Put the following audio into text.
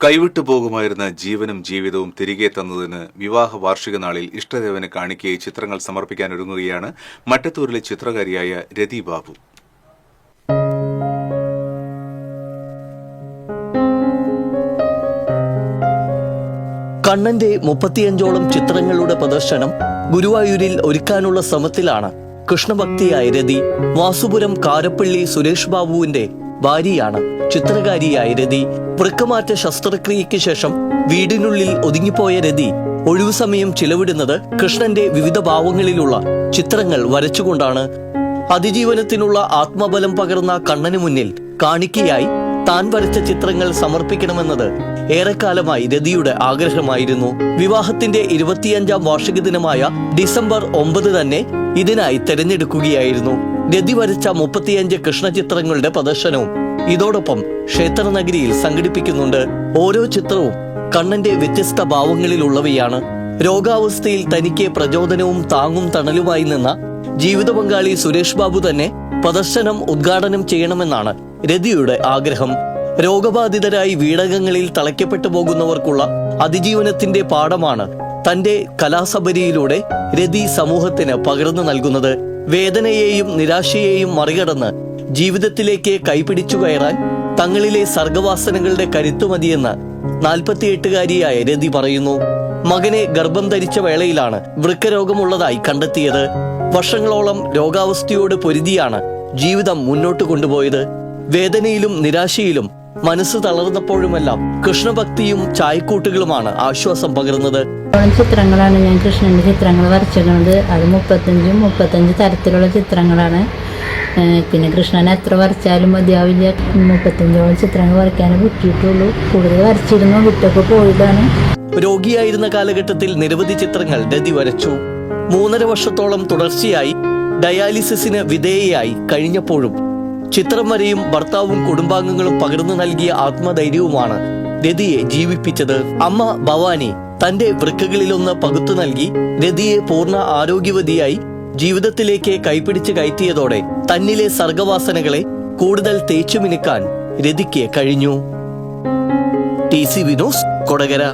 കൈവിട്ടു പോകുമായിരുന്ന ജീവനും ജീവിതവും തിരികെ തന്നതിന് വിവാഹ വാർഷിക നാളിൽ ഇഷ്ടദേവന് കാണിക്കയായി ചിത്രങ്ങൾ സമർപ്പിക്കാൻ ഒരുങ്ങുകയാണ് മട്ടത്തൂരിലെ ചിത്രകാരിയായ രതി ബാബു. കണ്ണന്റെ മുപ്പത്തിയഞ്ചോളം ചിത്രങ്ങളുടെ പ്രദർശനം ഗുരുവായൂരിൽ ഒരുക്കാനുള്ള ശ്രമത്തിലാണ് കൃഷ്ണഭക്തിയായ രതി വാസുപുരം കാരപ്പള്ളി സുരേഷ് ബാബുവിന്റെ ഭാര്യയാണ് ചിത്രകാരിയായ രതി വൃക്കമാറ്റ ശസ്ത്രക്രിയയ്ക്ക് ശേഷം വീടിനുള്ളിൽ ഒതുങ്ങിപ്പോയ രതി ഒഴിവു സമയം ചിലവിടുന്നത് കൃഷ്ണന്റെ വിവിധ ഭാവങ്ങളിലുള്ള ചിത്രങ്ങൾ വരച്ചുകൊണ്ടാണ് അതിജീവനത്തിനുള്ള ആത്മബലം പകർന്ന കണ്ണന് മുന്നിൽ കാണിക്കയായി താൻ വരച്ച ചിത്രങ്ങൾ സമർപ്പിക്കണമെന്നത് ഏറെക്കാലമായി രതിയുടെ ആഗ്രഹമായിരുന്നു. വിവാഹത്തിന്റെ ഇരുപത്തിയഞ്ചാം വാർഷിക ദിനമായ ഡിസംബർ ഒമ്പത് തന്നെ ഇതിനായി തെരഞ്ഞെടുക്കുകയായിരുന്നു. രതി വരച്ച മുപ്പത്തിയഞ്ച് കൃഷ്ണചിത്രങ്ങളുടെ പ്രദർശനവും ഇതോടൊപ്പം ക്ഷേത്രനഗരിയിൽ സംഘടിപ്പിക്കുന്നുണ്ട് ഓരോ ചിത്രവും. കണ്ണന്റെ വ്യത്യസ്ത ഭാവങ്ങളിലുള്ളവയാണ്. രോഗാവസ്ഥയിൽ തനിക്ക് പ്രചോദനവും താങ്ങും തണലുമായി നിന്ന ജീവിത പങ്കാളി സുരേഷ് ബാബു തന്നെ പ്രദർശനം ഉദ്ഘാടനം ചെയ്യണമെന്നാണ് രതിയുടെ ആഗ്രഹം. രോഗബാധിതരായി വീടകങ്ങളിൽ തളയ്ക്കപ്പെട്ടു പോകുന്നവർക്കുള്ള അതിജീവനത്തിന്റെ പാഠമാണ് തന്റെ കലാസബരിയിലൂടെ രതി സമൂഹത്തിന് പകർന്നു നൽകുന്നത്. വേദനയെയും നിരാശയെയും മറികടന്ന് ജീവിതത്തിലേക്ക് കൈപിടിച്ചു കയറാൻ തങ്ങളിലെ സർഗവാസനകളുടെ കരുത്തുമതിയെന്ന് നാൽപ്പത്തിയെട്ടുകാരിയായ രതി പറയുന്നു. മകനെ ഗർഭം ധരിച്ച വേളയിലാണ് വൃക്കരോഗമുള്ളതായി കണ്ടെത്തിയത്. വർഷങ്ങളോളം രോഗാവസ്ഥയോട് പൊരുതിയാണ് ജീവിതം മുന്നോട്ട് കൊണ്ടുപോയത്. വേദനയിലും നിരാശയിലും മനസ്സ് തളർന്നപ്പോഴുമെല്ലാം കൃഷ്ണഭക്തിയും ചായക്കൂട്ടുകളുമാണ് ആശ്വാസം പകർന്നത് ചിത്രങ്ങളാണ്. ഞാൻ കൃഷ്ണന്റെ ചിത്രങ്ങൾ വരച്ചിരുന്നത് അത് മുപ്പത്തഞ്ചും മുപ്പത്തഞ്ച് തരത്തിലുള്ള ചിത്രങ്ങളാണ്. പിന്നെ കൃഷ്ണൻ എത്ര വരച്ചാലും മതിയാവില്ല. മുപ്പത്തഞ്ചോളം ചിത്രങ്ങൾ വരയ്ക്കാനേ പറ്റിയിട്ടുള്ളൂ കൂടുതൽ വരച്ചിരുന്നു. വിട്ടൊക്കെ പോയതാണ്. രോഗിയായിരുന്ന കാലഘട്ടത്തിൽ നിരവധി ചിത്രങ്ങൾ രതി വരച്ചു. മൂന്നര വർഷത്തോളം തുടർച്ചയായി ഡയാലിസിസിന് വിധേയയായി കഴിഞ്ഞപ്പോഴും ചിത്രം വരെയും ഭർത്താവും കുടുംബാംഗങ്ങളും പകർന്നു നൽകിയ ആത്മധൈര്യവുമാണ് രതിയെ ജീവിപ്പിച്ചത്. അമ്മ ഭവാനി തന്റെ വൃക്കകളിലൊന്ന് പകുത്തു നൽകി രതിയെ പൂർണ ആരോഗ്യവതിയായി ജീവിതത്തിലേക്ക് കൈപിടിച്ച് കയറ്റിയതോടെ തന്നിലെ സർഗവാസനകളെ കൂടുതൽ തേച്ചുമിനുക്കാൻ രതിക്ക് കഴിഞ്ഞു. ടി സി വിനോസ് കൊടകര.